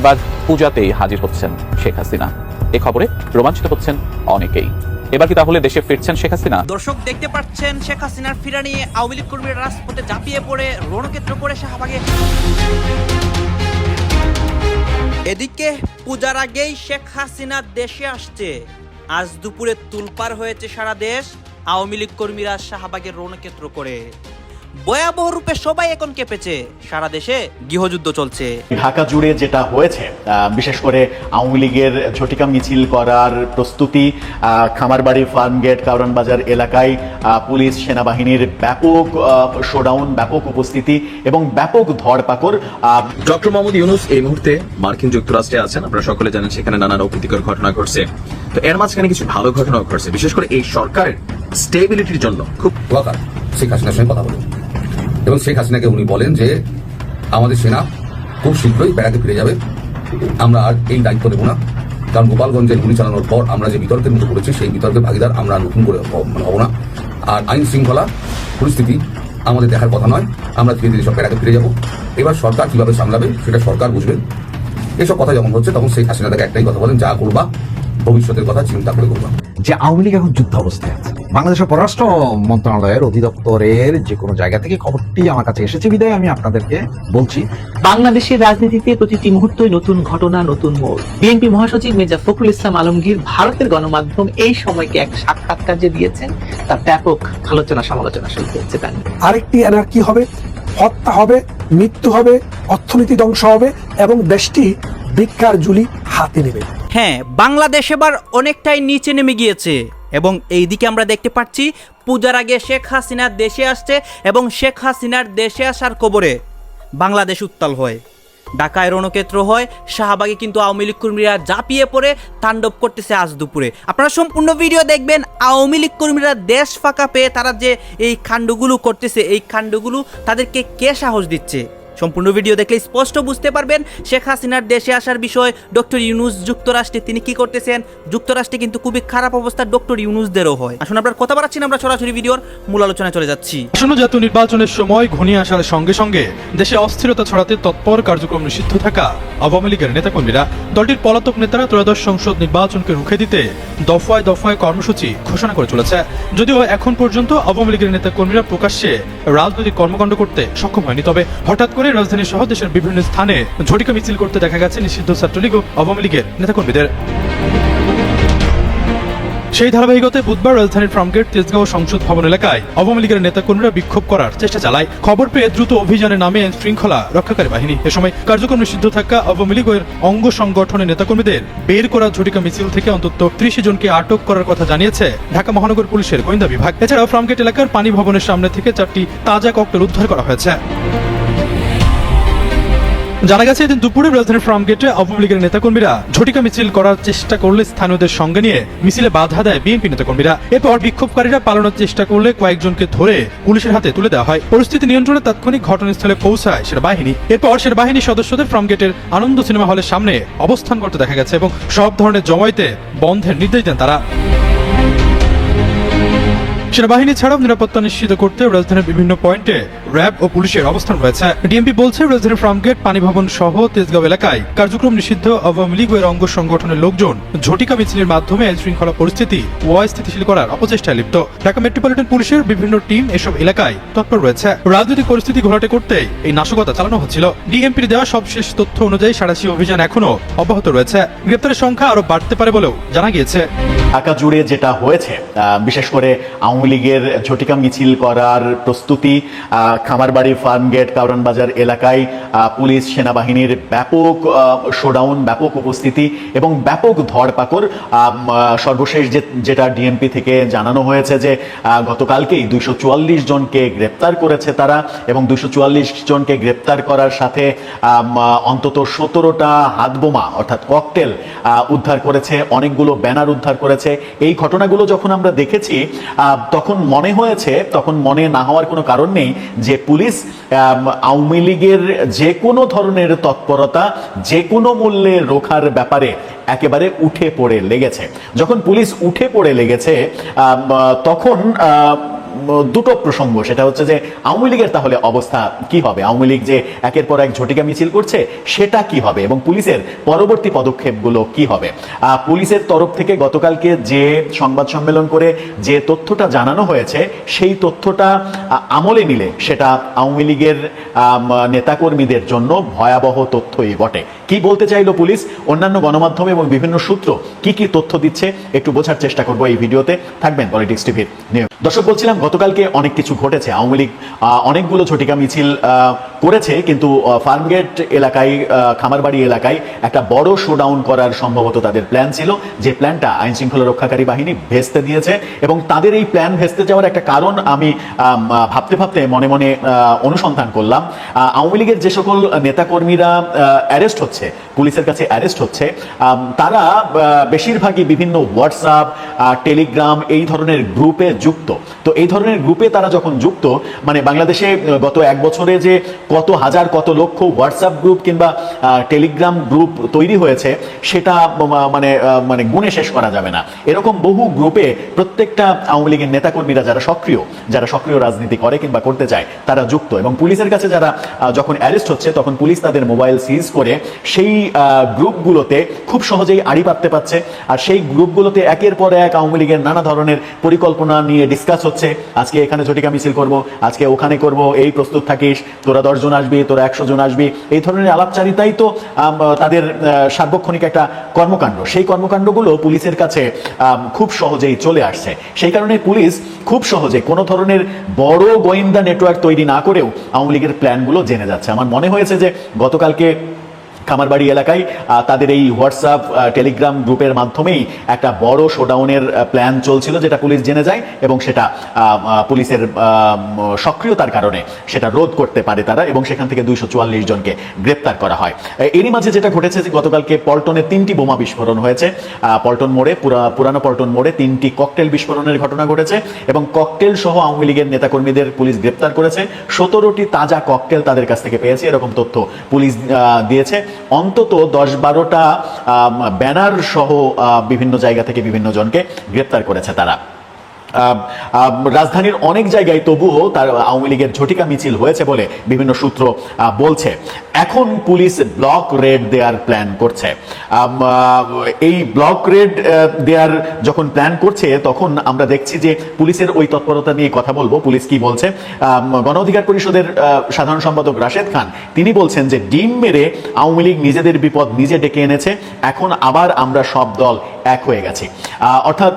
এবার পূজাতেই হাজির হচ্ছেন শেখ হাসিনা। এ খবরে রোমাঞ্চিত হচ্ছেন অনেকেই। এবার কি তাহলে দেশে ফিরছেন শেখ হাসিনা? দর্শক, দেখতে পাচ্ছেন শেখ হাসিনার ফিরা নিয়ে আওয়ামী লীগ কর্মীরা রাজপথে ঝাঁপিয়ে পড়ে, রণক্ষেত্র করে শাহবাগে। এদিকে পূজার আগেই শেখ হাসিনা দেশে আসছে। আজ দুপুরে তুলপার হয়েছে সারা দেশ। আওয়ামী লীগ কর্মীরা শাহবাগে রণক্ষেত্র করে। ভয়াবহ রূপে সবাই এখন কেঁপেছে। সারা দেশে গৃহযুদ্ধ চলছে। ঢাকা জুড়ে যেটা হয়েছে বিশেষ করে আওয়ামী লীগের ঝটিকা মিছিল করার প্রস্তুতি খামারবাড়ি ফার্মগেট কারণ বাজার এলাকায় পুলিশ সেনাবাহিনীর ব্যাপক শোডাউন ব্যাপক উপস্থিতি এবং ব্যাপক ধরপাকড় আহ, ডক্টর মোহাম্মদ ইউনুস এই মুহূর্তে মার্কিন যুক্তরাষ্ট্রে আছেন। আপনারা সকলে জানেন সেখানে নানান অপ্রীতিকর ঘটনা ঘটছে। তো এর মাঝখানে কিছু ভালো ঘটনাও ঘটছে। বিশেষ করে এই সরকারের স্টেবিলিটির জন্য খুব ওয়াকার শেখ হাসিনার সঙ্গে কথা বলেন। এবং শেখ হাসিনাকে উনি বলেন যে, আমাদের সেনা খুব শীঘ্রই বেড়াতে ফিরে যাবে। আমরা আর এই দায়িত্ব নেব না। কারণ গোপালগঞ্জের গুলি চালানোর পর আমরা যে বিতর্কের মতো করেছি সেই বিতর্কের ভাগিদার আমরা নতুন করে হব- মানে না। আর আইন শৃঙ্খলা পরিস্থিতি আমাদের দেখার কথা নয়। আমরা ধীরে ধীরে সব বেড়াতে ফিরে যাব। এবার সরকার কীভাবে সামলাবে, সেটা সরকার বুঝবে। এসব কথা যখন হচ্ছে, তখন শেখ হাসিনা তাকে একটাই কথা বলেন, যা করবা ভবিষ্যতের কথা চিন্তা করে করবা যে আওয়ামী লীগ এখন যুদ্ধ অবস্থায় আছে। বাংলাদেশের পররাষ্ট্র মন্ত্রণালয়ের অধিদপ্তরের যে কোনো জায়গা থেকে খবরটি আমার কাছে এসেছে। বিদায় আমি আপনাদেরকে বলছি বাংলাদেশের রাজনীতিতে প্রতিটি মুহূর্তই নতুন ঘটনা নতুন মোড়। বিএনপি মহাসচিব মির্জা ফখরুল ইসলাম আলমগীর ভারতের গণমাধ্যম এই সময়কে এক সাক্ষাৎকার যে দিয়েছেন তার ব্যাপক আলোচনা সমালোচনা শুরু হয়েছে তা নিয়ে। আরেকটি এনার্কি হবে হত্যা হবে মৃত্যু হবে অর্থনীতি ধ্বংস হবে এবং দেশটি ভিক্ষার জুলি হাতে নেবে। হ্যাঁ বাংলাদেশ এবার অনেকটাই নিচে নেমে গিয়েছে এবং এই দিকে আমরা দেখতে পাচ্ছি পূজার আগে শেখ হাসিনা দেশে আসছে এবং শেখ হাসিনার দেশে আসার কবরে বাংলাদেশ উত্তাল হয়। ঢাকায় রণক্ষেত্র হয়, শাহবাগে কিন্তু আওয়ামী লীগ কর্মীরা ঝাঁপিয়ে পড়ে, তাণ্ডব করতেছে আজ দুপুরে। আপনারা সম্পূর্ণ ভিডিও দেখবেন, আওয়ামী লীগ কর্মীরা দেশ ফাঁকা পেয়ে তারা যে এই কাণ্ডগুলো করতেছে, এই কাণ্ডগুলো তাদেরকে কে সাহস দিচ্ছে? সম্পূর্ণ ভিডিও দেখলে স্পষ্ট বুঝতে পারবেন শেখ হাসিনার দেশে আসার বিষয় ডক্টর ইউনুস যুক্তরাষ্ট্রে তিনি কি করতেছেন। যুক্তরাষ্ট্রে কিন্তু খুবই খারাপ অবস্থা ডক্টর ইউনুসদেরও হয়। আসুন আপনার কথা বাড়াচ্ছি, আমরা সরাসরি ভিডিওর মূল আলোচনায় চলে যাচ্ছি। আসন্ন জাতীয় নির্বাচনের সময় ঘনিয়ে আসার সঙ্গে সঙ্গে দেশে অস্থিরতা ছড়াতে তৎপর কার্যক্রম নিষিদ্ধ থাকা আওয়ামী লীগের নেতাকর্মীরা দলটির পলাতক নেতারা ত্রয়োদশ সংসদ নির্বাচনকে রুখে দিতে দফায় দফায় কর্মসূচি ঘোষণা করে চলেছে। যদিও এখন পর্যন্ত আওয়ামী লীগের নেতাকর্মীরা প্রকাশ্যে রাজনৈতিক কর্মকাণ্ড করতে সক্ষম হয়নি, তবে হঠাৎ করে রাজধানী সহ দেশের বিভিন্ন স্থানে ঝটিকা মিছিল করতে দেখা গেছে নিষিদ্ধ ছাত্রলীগ ও আওয়ামী লীগের নেতাকর্মীদের। সেই ধারাবাহিকতায় বুধবার রাজধানীর ফার্মগেট, তেজগাঁও সংসদ ভবন এলাকায় আওয়ামী লীগের নেতাকর্মীরা বিক্ষোভ করার চেষ্টা চালায়। খবর পেয়ে দ্রুত অভিযানে নামে শৃঙ্খলা রক্ষাকারী বাহিনী। এ সময় কার্যক্রম নিষিদ্ধ থাকা আওয়ামী লীগের অঙ্গ সংগঠনের নেতাকর্মীদের বের করা ঝটিকা মিছিল থেকে অন্তত ত্রিশ জনকে আটক করার কথা জানিয়েছে ঢাকা মহানগর পুলিশের গোয়েন্দা বিভাগ। এছাড়াও ফার্মগেট এলাকার পানি ভবনের সামনে থেকে চারটি তাজা ককটেল উদ্ধার করা হয়েছে। জানা গেছে এদিন দুপুরে রাজধানীর ফার্মগেটে আওয়ামী লীগের নেতাকর্মীরা ঝটিকা মিছিল করার চেষ্টা করলে স্থানীয়দের সঙ্গে নিয়ে মিছিলে বাধা দেয় বিএনপি নেতাকর্মীরা। এরপর বিক্ষোভকারীরা পালানোর চেষ্টা করলে কয়েকজনকে ধরে পুলিশের হাতে তুলে দেওয়া হয়। পরিস্থিতি নিয়ন্ত্রণে তাৎক্ষণিক ঘটনাস্থলে পৌঁছায় সেনাবাহিনী। এরপর সেনাবাহিনীর সদস্যদের ফার্মগেটের আনন্দ সিনেমা হলের সামনে অবস্থান করতে দেখা গেছে এবং সব ধরনের জমায়েতে বন্ধের নির্দেশ দেন তারা। সেনাবাহিনী ছাড়াও নিরাপত্তা নিশ্চিত করতে রাজধানীর বিভিন্ন পয়েন্টে র্যাব ও পুলিশের অবস্থান রয়েছে। ডিএমপি বলছে, রাজধানীর ফার্মগেট পানি ভবন সহ তেজগাঁও এলাকায় কার্যক্রম নিষিদ্ধ আওয়ামী লীগ এর অঙ্গ সংগঠনের লোকজন ঝটিকা মিছিলের মাধ্যমে আইন শৃঙ্খলা পরিস্থিতি ও স্থিতিশীল করার অপচেষ্টায় লিপ্ত। ঢাকা মেট্রোপলিটন পুলিশের বিভিন্ন টিম এসব এলাকায় তৎপর রয়েছে। রাজনৈতিক পরিস্থিতি ঘোলাটে করতে এই নাশকতা চালানো হচ্ছিল। ডিএমপির দেওয়া সবশেষ তথ্য অনুযায়ী সারাশি অভিযান এখনও অব্যাহত রয়েছে। গ্রেপ্তারের সংখ্যা আরও বাড়তে পারে বলেও জানা গিয়েছে। ঢাকা জুড়ে যেটা হয়েছে বিশেষ করে আওয়ামী লীগের ঝটিকা মিছিল করার প্রস্তুতি খামারবাড়ি ফার্মগেট কারণ বাজার এলাকায় পুলিশ, সেনাবাহিনীর ব্যাপক শোডাউন, ব্যাপক উপস্থিতি এবং ব্যাপক ধরপাকড় সর্বশেষ যে, যেটা ডিএমপি থেকে জানানো হয়েছে যে গতকালকেই দুইশো চুয়াল্লিশ জনকে গ্রেপ্তার করেছে তারা এবং চুয়াল্লিশ জনকে গ্রেপ্তার করার সাথে অন্তত সতেরোটা হাতবোমা অর্থাৎ ককটেল উদ্ধার করেছে, অনেকগুলো ব্যানার উদ্ধার করেছে। এই ঘটনাগুলো যখন আমরা দেখেছি তখন মনে হয়েছে, তখন মনে না হওয়ার কোনো কারণ নেই যে পুলিশ আওয়ামী লীগের যে কোনো ধরনের তৎপরতা, যে কোনো মূল্যে রোখার ব্যাপারে একেবারে উঠে পড়ে লেগেছে। যখন পুলিশ উঠে পড়ে লেগেছে তখন দুটো প্রসঙ্গ। সেটা হচ্ছে যে, আওয়ামী লীগের তাহলে অবস্থা কি হবে? আওয়ামী লীগ যে একের পর এক ঝটিকা মিছিল করছে, সেটা কি হবে? এবং পুলিশের পরবর্তী পদক্ষেপগুলো কি হবে? পুলিশের তরফ থেকে গতকালকে যে সংবাদ সম্মেলন করে যে তথ্যটা জানানো হয়েছে, সেই তথ্যটা আমলে নিলে সেটা আওয়ামী লীগের নেতাকর্মীদের জন্য ভয়াবহ তথ্যই বটে। কি বলতে চাইলো পুলিশ? অন্যান্য গণমাধ্যম এবং বিভিন্ন সূত্র কি কি তথ্য দিচ্ছে? একটু বোঝার চেষ্টা করব এই ভিডিওতে। থাকবেন পলিটিক্স টিভির নিয়ে দর্শক বলছিলাম গতকালকে অনেক কিছু ঘটেছে। আওয়ামী লীগ অনেকগুলো ঝটিকা মিছিল করেছে, কিন্তু ফার্মগেট এলাকায় খামারবাড়ি এলাকায় একটা বড় শোডাউন করার সম্ভবত তাদের প্ল্যান ছিল। যে প্ল্যানটা আইন শৃঙ্খলা রক্ষাকারী বাহিনী ভেস্তে দিয়েছে এবং তাদের এই প্ল্যান ভেস্তে যাওয়ার একটা কারণ আমি ভাবতে ভাবতে মনে মনে অনুসন্ধান করলাম। আওয়ামী লীগের যে সকল নেতাকর্মীরা অ্যারেস্ট হচ্ছে, পুলিশের কাছে অ্যারেস্ট হচ্ছে তারা বেশিরভাগই বিভিন্ন হোয়াটসঅ্যাপ টেলিগ্রাম এই ধরনের গ্রুপে যুক্ত। তো এই ধরনের গ্রুপে তারা যখন যুক্ত মানে বাংলাদেশে গত এক বছরে যে কত হাজার, কত লক্ষ হোয়াটসঅ্যাপ গ্রুপ কিংবা টেলিগ্রাম গ্রুপ তৈরি হয়েছে, সেটা মানে মানে গুণে শেষ করা যাবে না। এরকম বহু গ্রুপে প্রত্যেকটা আওয়ামী লীগের নেতাকর্মীরা যারা সক্রিয় যারা সক্রিয় রাজনীতি করে কিংবা করতে চায়, তারা যুক্ত। এবং পুলিশের কাছে যারা যখন অ্যারেস্ট হচ্ছে, তখন পুলিশ তাদের মোবাইল সিজ করে, সেই গ্রুপগুলোতে খুব সহজেই আড়ি পাততে পারছে। আর সেই গ্রুপগুলোতে একের পর এক আওয়ামী লীগের নানা ধরনের পরিকল্পনা নিয়ে ডিসকাস হচ্ছে। আজকে এখানে ঝটিকা মিছিল করব, আজকে ওখানে করব, এই প্রস্তুত থাকিস, তোরা দশজন আসবি, তোরা একশো জন আসবে। এই ধরনের আলাপচারিতাই তো তাদের সার্বক্ষণিক একটা কর্মকাণ্ড। সেই কর্মকাণ্ডগুলো পুলিশের কাছে খুব সহজেই চলে আসছে। সেই কারণে পুলিশ খুব সহজে কোনো ধরনের বড় গোয়েন্দা নেটওয়ার্ক তৈরি না করেও আওয়ামী লীগের প্ল্যানগুলো জেনে যাচ্ছে। আমার মনে হয়েছে যে গতকালকে খামারবাড়ি এলাকায় তাদের এই হোয়াটসঅ্যাপ টেলিগ্রাম গ্রুপের মাধ্যমেই একটা বড় শোডাউনের প্ল্যান চলছিল যেটা পুলিশ জেনে যায় এবং সেটা পুলিশের সক্রিয়তার কারণে সেটা রোধ করতে পারে তারা এবং সেখান থেকে দুইশো চুয়াল্লিশ জনকে গ্রেপ্তার করা হয়। এরই মাঝে যেটা ঘটেছে যে গতকালকে পল্টনে তিনটি বোমা বিস্ফোরণ হয়েছে। পল্টন মোড়ে, পুরা- পুরানো পল্টন মোড়ে তিনটি ককটেল বিস্ফোরণের ঘটনা ঘটেছে এবং ককটেল সহ আওয়ামী লীগের নেতাকর্মীদের পুলিশ গ্রেপ্তার করেছে। সতেরোটি তাজা ককটেল তাদের কাছ থেকে পেয়েছে, এরকম তথ্য পুলিশ দিয়েছে। অন্তত দশ বারোটা ব্যানার সহ বিভিন্ন জায়গা থেকে বিভিন্ন জনকে গ্রেপ্তার করেছে তারা। রাজধানীর অনেক জায়গায় তবুও তার আওয়ামী লীগের ঝটিকা মিছিল হয়েছে বলে বিভিন্ন সূত্র বলছে। এখন পুলিশ ব্লক রেড দেওয়ার প্ল্যান করছে। এই ব্লক রেড দেওয়ার যখন প্ল্যান করছে, তখন আমরা দেখছি যে পুলিশের ওই তৎপরতা নিয়ে কথা বলব। পুলিশ কি বলছে? গণ অধিকার পরিষদের সাধারণ সম্পাদক রাশেদ খান, তিনি বলছেন যে ডিম মেরে আওয়ামী লীগ নিজেদের বিপদ নিজে ডেকে এনেছে। এখন আবার আমরা সব দল এক হয়ে গেছি। অর্থাৎ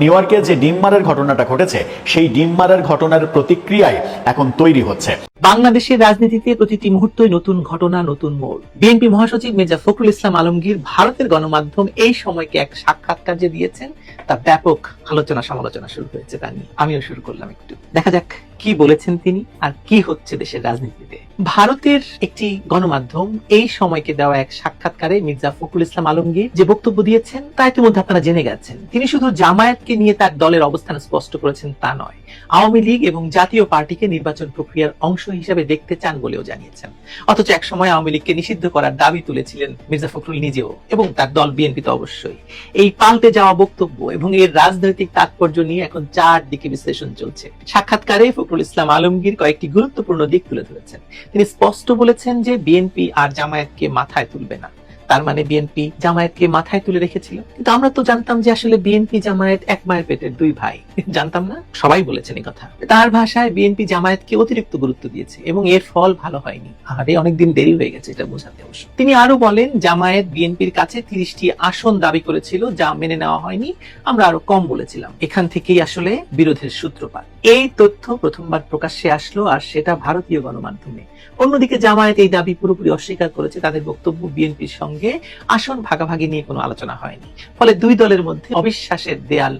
নিউ ইয়র্কে যে ডিম মারার ঘটনাটা ঘটেছে, সেই ডিম মারার ঘটনার প্রতিক্রিয়ায় এখন তৈরি হচ্ছে। বাংলাদেশের রাজনীতিতে প্রতিটি মুহূর্তই নতুন ঘটনা, নতুন মোড়। বিএনপি মহাসচিব মির্জা ফখরুল ইসলাম আলমগীর ভারতের গণমাধ্যম এই সময়কে এক সাক্ষাৎকার যে দিয়েছেন। তা ব্যাপক আলোচনা সমালোচনা শুরু হয়েছে তা নিয়ে। আমিও শুরু করলাম একটু। দেখা যাক কি বলেছেন তিনি আর কি হচ্ছে দেশের রাজনীতিতে? ভারতের একটি গণমাধ্যম এই সময়কে দেওয়া এক সাক্ষাৎকারে মির্জা ফখরুল ইসলাম আলমগীর যে বক্তব্য দিয়েছেন, তা ইতিমধ্যে আপনারা জেনে গেছেন। তিনি শুধু জামায়াতকে নিয়ে তার দলের অবস্থান স্পষ্ট করেছেন তা নয়, আওয়ামী লীগ এবং জাতীয় পার্টিকে নির্বাচন প্রক্রিয়ার অংশ হিসেবে দেখতে চান বলেও জানিয়েছেন। অথচ এক সময় আওয়ামী লীগকে নিষিদ্ধ করার দাবি তুলেছিলেন মির্জা ফখরুল নিজেও এবং তার দল বিএনপি তো অবশ্যই। এই পাল্টে যাওয়া বক্তব্য এবং এর রাজনৈতিক তাৎপর্য নিয়ে এখন চারদিকে বিশ্লেষণ চলছে। সাক্ষাৎকারে ফখরুল ইসলাম আলমগীর কয়েকটি গুরুত্বপূর্ণ দিক তুলে ধরেছেন। তিনি স্পষ্ট বলেছেন যে বিএনপি আর জামায়াতকে মাথায় তুলবে না। তার মানে বিএনপি জামায়াতকে মাথায় তুলে রেখেছিল। কিন্তু আমরা তো জানতাম যে আসলে বিএনপি জামায়াত এক মায়ের পেটের দুই ভাই। জানতাম না? সবাই বলেছেন এই কথা। তার ভাষায় বিএনপি জামায়াতকে অতিরিক্ত গুরুত্ব দিয়েছে এবং এর ফল ভালো হয়নি। আরে অনেকদিন দেরি হয়ে গেছে এটা বোঝাতে অবশ্য। তিনি আরও বলেন, জামায়াত বিএনপির কাছে তিরিশটি আসন দাবি করেছিল, যা মেনে নেওয়া হয়নি। আমরা আরও কম বলেছিলাম। এখান থেকেই আসলে বিরোধের সূত্রপাত। এই তথ্য প্রথমবার প্রকাশ্যে আসলো আর সেটা ভারতীয় গণমাধ্যমে। অন্যদিকে জামায়াত এই দাবি পুরোপুরি অস্বীকার করেছে, তাদের বক্তব্য বিএনপির সঙ্গে আসন ভাগাভাগি নিয়ে কোনো আলোচনা হয়নি। ফলে দুই দলের মধ্যে অবিশ্বাসের দেয়াল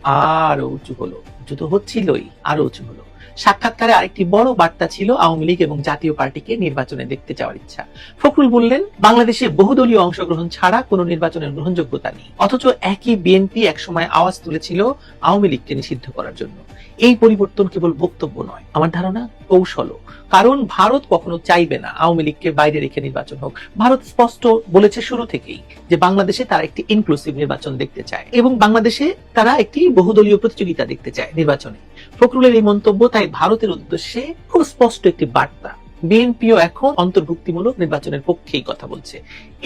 আরও উঁচু হলো, উঁচু তো হচ্ছিলই আরও উঁচু হলো। সাক্ষাৎকারে আরেকটি বড় বার্তা ছিল আওয়ামী লীগ এবং জাতীয় পার্টিকে নির্বাচনে দেখতে যাওয়ার ইচ্ছা। ফখরুল বললেন, বাংলাদেশে বহুদলীয় অংশগ্রহণ ছাড়া কোনো নির্বাচনের গ্রহণযোগ্যতা নেই। অথচ একই বিএনপি একসময় আওয়াজ তুলেছিল আওয়ামী লীগকে নিষিদ্ধ করার জন্য। এই পরিবর্তন কেবল বক্তব্য নয়, আমার ধারণা কৌশলও। কারণ ভারত কখনো চাইবে না আওয়ামী লীগকে বাইরে রেখে নির্বাচন হোক। ভারত স্পষ্ট বলেছে শুরু থেকেই যে বাংলাদেশে তারা একটি ইনক্লুসিভ নির্বাচন দেখতে চায় এবং বাংলাদেশে তারা একটি বহুদলীয় প্রতিযোগিতা দেখতে চায় নির্বাচনে। ফখরুলের এই মন্তব্য তাই ভারতের উদ্দেশ্যে খুব স্পষ্ট একটি বার্তা। বিএনপিও এখন অন্তর্ভুক্তিমূলক নির্বাচনের পক্ষেই কথা বলছে।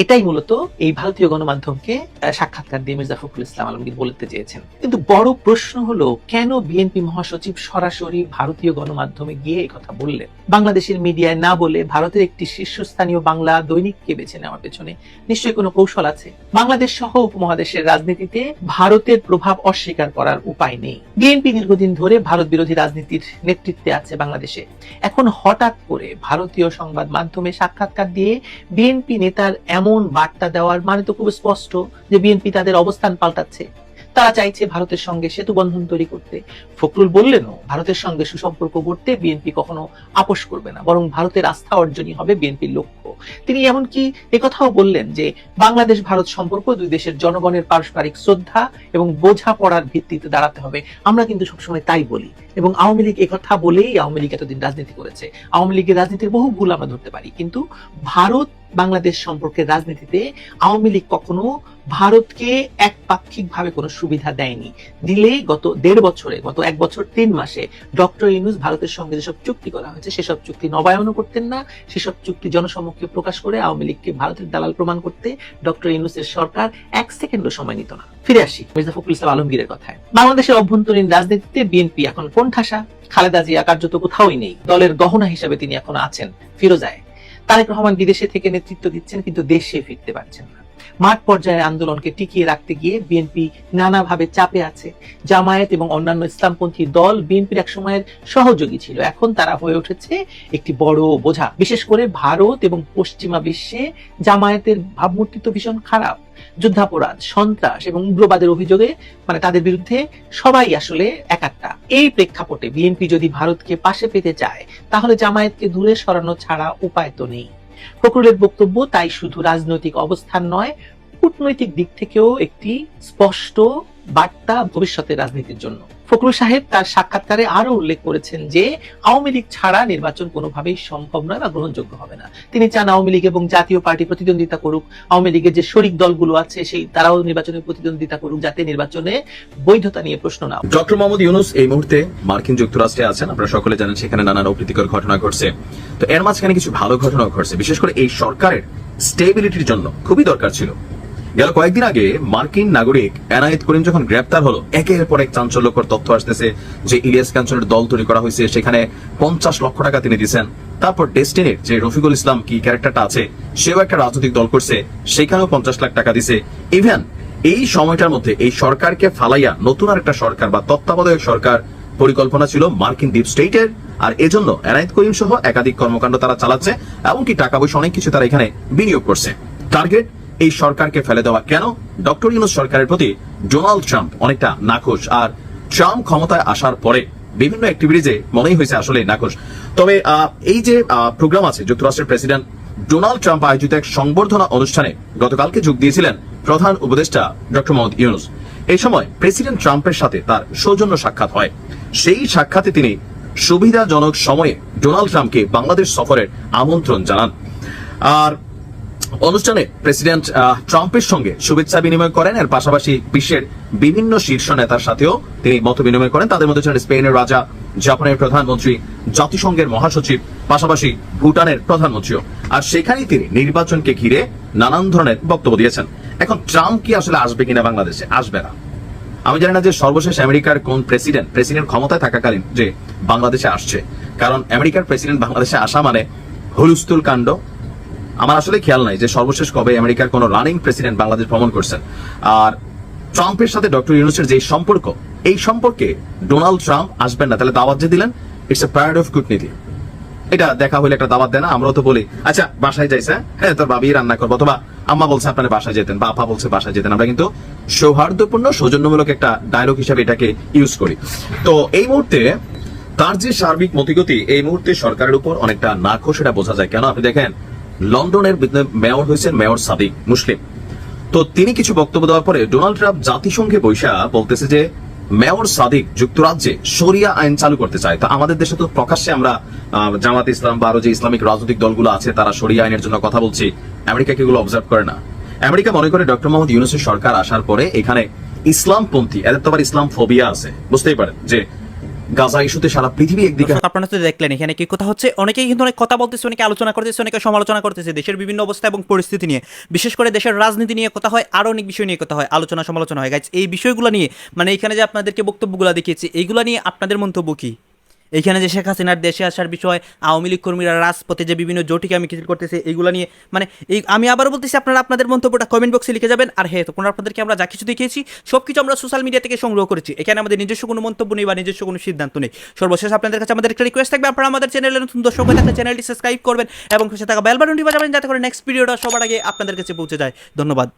এটাই মূলত এই ভারতীয় গণমাধ্যমকে সাক্ষাৎকার দিয়ে মির্জা ফখরুল ইসলাম আলমগীর বলতে চেয়েছেন। কিন্তু বড় প্রশ্ন হলো, কেন বিএনপি মহাসচিব সরাসরি ভারতীয় গণমাধ্যমে গিয়ে এই কথা বললেন? বাংলাদেশের মিডিয়ায় না বলে ভারতের একটি শীর্ষস্থানীয় বাংলা দৈনিককে বেছে নেওয়ার পেছনে নিশ্চয়ই কোনো কৌশল আছে? বাংলাদেশ সহ উপমহাদেশের রাজনীতিতে ভারতের প্রভাব অস্বীকার করার উপায় নেই। বিএনপি দীর্ঘদিন ধরে ভারত বিরোধী রাজনীতির নেতৃত্বে আছে বাংলাদেশে। এখন হঠাৎ করে ভারতীয় সংবাদ মাধ্যমে সাক্ষাৎকার দিয়ে বিএনপি নেতার এমন বার্তা দেওয়ার মানে তো খুব স্পষ্ট যে বিএনপি তাদের অবস্থান পাল্টাচ্ছে। তারা চাইছে ভারতের সঙ্গে সেতু বন্ধন তৈরি করতে। ফখরুল বললেনও, ভারতের সঙ্গে সুসম্পর্ক করতে বিএনপি কখনো আপোষ করবে না, বরং ভারতের আস্থা অর্জনই হবে বিএনপির লক্ষ্য। তিনি এমনকি একথাও বললেন যে, বাংলাদেশ ভারত সম্পর্ক দুই দেশের জনগণের পারস্পরিক শ্রদ্ধা এবং বোঝাপড়ার ভিত্তিতে দাঁড়াতে হবে। আমরা কিন্তু সবসময় তাই বলি। এবং আওয়ামী লীগ একথা বলেই আওয়ামী লীগ এতদিন রাজনীতি করেছে। আওয়ামী লীগের রাজনীতির বহু ভুল আমরা ধরতে পারি। কিন্তু ভারত বাংলাদেশ সম্পর্কের রাজনীতিতে আওয়ামী লীগ কখনো ভারতকে একপাক্ষিক ভাবে কোনো সুবিধা দেয়নি। দিলে গত দেড় বছরে, গত এক বছর তিন মাসে ডক্টর ইউনুস ভারতের সঙ্গে যেসব চুক্তি করা হয়েছে, সেসব চুক্তি নবায়নও করতেন না, সেসব চুক্তি জনসমক্ষে প্রকাশ করে আওয়ামী লীগকে ভারতের দালাল প্রমাণ করতে ডক্টর ইউনুসের সরকার এক সেকেন্ডও সময় নিত না। ফিরে আসি মির্জা ফখরুল ইসলাম আলমগীরের কথায়। বাংলাদেশের অভ্যন্তরীণ রাজনীতিতে বিএনপি এখন কোন ঠাসা খালেদা জিয়া কার্যত কোথাওই নেই। দলের গহনা হিসেবে তিনি এখন আছেন ফিরোজায়। তারেক রহমান বিদেশে থেকে নেতৃত্ব দিচ্ছেন কিন্তু দেশে ফিরতে পারছেন না। মাঠ পর্যায়ের আন্দোলনকে টিকিয়ে রাখতে গিয়ে বিএনপি নানাভাবে চাপে আছে। জামায়াত এবং অন্যান্য ইসলামপন্থী দল বিএনপির এক সময়ের সহযোগী ছিল। এখন তারা হয়ে উঠেছে একটি বড় বোঝা। বিশেষ করে ভারত এবং পশ্চিমা বিশ্বে জামায়াতের ভাবমূর্তি তো ভীষণ খারাপ। যুদ্ধাপরাধ, সন্ত্রাস এবং উগ্রবাদের অভিযোগে মানে তাদের বিরুদ্ধে সবাই আসলে একাত্তা। এই প্রেক্ষাপটে বিএনপি যদি ভারতকে পাশে পেতে চায়, তাহলে জামায়াতকে দূরে সরানো ছাড়া উপায় তো নেই। ফখরুলের বক্তব্য তাই শুধু রাজনৈতিক অবস্থান নয়, কূটনৈতিক দিক থেকেও একটি স্পষ্ট বার্তা ভবিষ্যতের রাজনীতির জন্য। ফখরুল সাহেব তার সাক্ষাৎকারে আরও উল্লেখ করেছেন যে, আওয়ামী লীগ ছাড়া নির্বাচন কোনোভাবেই সম্ভব নয় বা গ্রহণযোগ্য হবে না। তিনি চান আওয়ামী লীগ এবং জাতীয় পার্টি প্রতিদ্বন্দ্বিতা করুক। আওয়ামী লীগের যে শরিক দলগুলো আছে, সেই তারাও নির্বাচনে প্রতিদ্বন্দ্বিতা করুক যাতে নির্বাচনে বৈধতা নিয়ে প্রশ্ন না ডক্টর মোহাম্মদ ইউনুস এই মুহূর্তে মার্কিন যুক্তরাষ্ট্রে আছেন। আপনারা সকলে জানেন সেখানে নানান অপ্রীতিকর ঘটনা ঘটছে। তো এর মাঝখানে কিছু ভালো ঘটনা ঘটছে। বিশেষ করে এই সরকারের স্টেবিলিটির জন্য খুবই দরকার ছিল। গেল কয়েকদিন আগে মার্কিন নাগরিক এনায়েত করিম যখন গ্রেপ্তার হলো, একের পর এক চাঞ্চল্যকর তথ্য আসতেছে যে ইলিয়াস ক্যান্সলের দল তৈরি করা হয়েছে, সেখানে পঞ্চাশ লক্ষ টাকা তিনি দিচ্ছেন তারপর ডেস্টিনির যে রফিকুল ইসলাম কি ক্যারেক্টারটা আছে, সেও একটা রাজনৈতিক দল করছে, সেখানেও পঞ্চাশ লাখ টাকা দিছে। ইভেন, এই সময়টার মধ্যে এই সরকারকে ফালাইয়া নতুন আর একটা সরকার বা তত্ত্বাবধায়ক সরকার পরিকল্পনা ছিল মার্কিন ডিপ স্টেটের, আর এজন্য এনায়েত করিম সহ একাধিক কর্মকাণ্ড তারা চালাচ্ছে, এমনকি টাকা পয়সা অনেক কিছু তারা এখানে বিনিয়োগ করছে। টার্গেট এই সরকারকে ফেলে দেওয়া। কেন? ডক্টর ইউনুস সরকারের প্রতি ডোনাল্ড ট্রাম্প অনেকটা নাখোশ আর ট্রাম্প ক্ষমতায় আসার পরে বিভিন্ন অ্যাক্টিভিটিজে মনেই হয়েছে আসলে নাখোশ। তবে এই যে প্রোগ্রাম আছে যুক্তরাষ্ট্রের প্রেসিডেন্ট ডোনাল্ড ট্রাম্প আয়োজিত এক সংবর্ধনা অনুষ্ঠানে গতকালকে যোগ দিয়েছিলেন প্রধান উপদেষ্টা ডক্টর মোহাম্মদ ইউনুস। এই সময় প্রেসিডেন্ট ট্রাম্পের সাথে তার সৌজন্য সাক্ষাৎ হয়। সেই সাক্ষাতে তিনি সুবিধাজনক সময়ে ডোনাল্ড ট্রাম্পকে বাংলাদেশ সফরের আমন্ত্রণ জানান। আর অনুষ্ঠানে প্রেসিডেন্ট ট্রাম্পের সঙ্গে শুভেচ্ছা বিনিময় করেন। এর পাশাপাশি বিশ্বের বিভিন্ন শীর্ষ নেতার সাথেও তিনি মত বিনিময় করেন। তাদের মধ্যে ছিলেন স্পেনের রাজা, জাপানের প্রধানমন্ত্রী, জাতিসংঘের মহাসচিব, পাশাপাশি ভুটানের প্রধানমন্ত্রীও। আর সেখানেই তিনি নির্বাচনকে ঘিরে নানান ধরনের বক্তব্য দিয়েছেন। এখন ট্রাম্প কি আসলে আসবে কিনা বাংলাদেশে? আসবে না। আমি জানি না যে সর্বশেষ আমেরিকার কোন প্রেসিডেন্ট প্রেসিডেন্ট ক্ষমতায় থাকাকালীন যে বাংলাদেশে আসছে। কারণ আমেরিকার প্রেসিডেন্ট বাংলাদেশে আসা মানে হুলুস্তুল কাণ্ড আমার আসলে খেয়াল নাই যে সর্বশেষ কবে আমেরিকার কোন রানিং প্রেসিডেন্ট বাংলাদেশ ভ্রমণ করছেন। আর ট্রাম্পের সাথে ডক্টর ইউনুসের যে সম্পর্ক, এই সম্পর্কে ডোনাল্ড ট্রাম্প আসবেন না। তাহলে দাওয়াত যে দিলেন ইটস এ প্যারাড অফ কূটনীতি এটা দেখা হলে একটা দাওয়াত দেয় না আমরাও তো বলি আচ্ছা বাসায় যাইছে হ্যাঁ? তোর বাবি রান্না করব। অথবা, আম্মা বলছে আপনারা বাসায় যেতেন বা আপা বলছে বাসায় যেতেন। আমরা কিন্তু সৌহার্দ্যপূর্ণ, সৌজন্যমূলক একটা ডায়লগ হিসাবে এটাকে ইউজ করি। তো এই মুহূর্তে, তার যে সার্বিক মতিগতি, এই মুহূর্তে সরকারের উপর অনেকটা নাখোশ এটা বোঝা যায়। কেন? আপনি দেখেন লন্ডনের মেয়র হয়েছেন মেয়র সাদিক মুসলিম। তো তিনি কিছু বক্তব্য দেওয়ার পরে ডোনাল্ড ট্রাম্প জাতিসংঘে বৈশা বলতেছে যে, মেয়র সাদিক যুক্তরাজ্যে শরিয়া আইন চালু করতে চায়। তো আমাদের দেশে তো প্রকাশ্যে আমরা জামাত ইসলাম বা আরও যে ইসলামিক রাজনৈতিক দলগুলো আছে, তারা সরিয়া আইনের জন্য কথা বলছি। আমেরিকা কি এগুলো অবজার্ভ করে না। আমেরিকা মনে করে ডক্টর মোহাম্মদ ইউনুসের সরকার আসার পরে এখানে ইসলামপন্থী, এদের তো আবার ইসলাম ফোবিয়া আছে, বুঝতেই পারেন যে গাজা ইস্যুতে সারা পৃথিবী একদিকে আপনারা তো দেখলেন, এখানে কি কথা হচ্ছে? অনেকেই কিন্তু অনেক কথা বলতেছে, অনেকে আলোচনা করতেছে, অনেকে সমালোচনা করতেছে। দেশের বিভিন্ন অবস্থা এবং পরিস্থিতি নিয়ে। বিশেষ করে দেশের রাজনীতি নিয়ে কথা হয়, আরও অনেক বিষয় নিয়ে কথা হয়, আলোচনা সমালোচনা হয়। গাইজ এই বিষয়গুলো নিয়ে মানে এখানে যে আপনাদেরকে বক্তব্যগুলো দেখিয়েছি এইগুলো নিয়ে আপনাদের মন্তব্য কি? এইখানে যে শেখ হাসিনার দেশে আসার বিষয়, আওয়ামী লীগ কর্মীরা রাজপথে যে বিভিন্ন জটিকে আমি মিছিল করতেছে এইগুলো নিয়ে মানে এই, আমি আবারও বলতেছি, আপনারা আপনাদের মন্তব্যটা কমেন্ট বক্সে লিখে যাবেন। আর হ্যাঁ তখন আপনাদেরকে আমরা যা কিছু দেখিয়েছি সব কিছু আমরা সোশ্যাল মিডিয়া থেকে সংগ্রহ করেছি। এখানে আমাদের নিজস্ব কোনো মন্তব্য নেই বা নিজস্ব কোনো সিদ্ধান্ত নেই। সর্বশেষ আপনাদের কাছে আমাদের একটা রিকোয়েস্ট থাকবে, আপনারা আমাদের চ্যানেলে নতুন দর্শক হয়ে থাকলে চ্যানেলটি সাবস্ক্রাইব করবেন এবং পাশে থাকা বেল বাটনটি বাজাবেন, যাতে করে নেক্সট ভিডিওটা সবার আগে আপনাদের কাছে পৌঁছে যায়। ধন্যবাদ।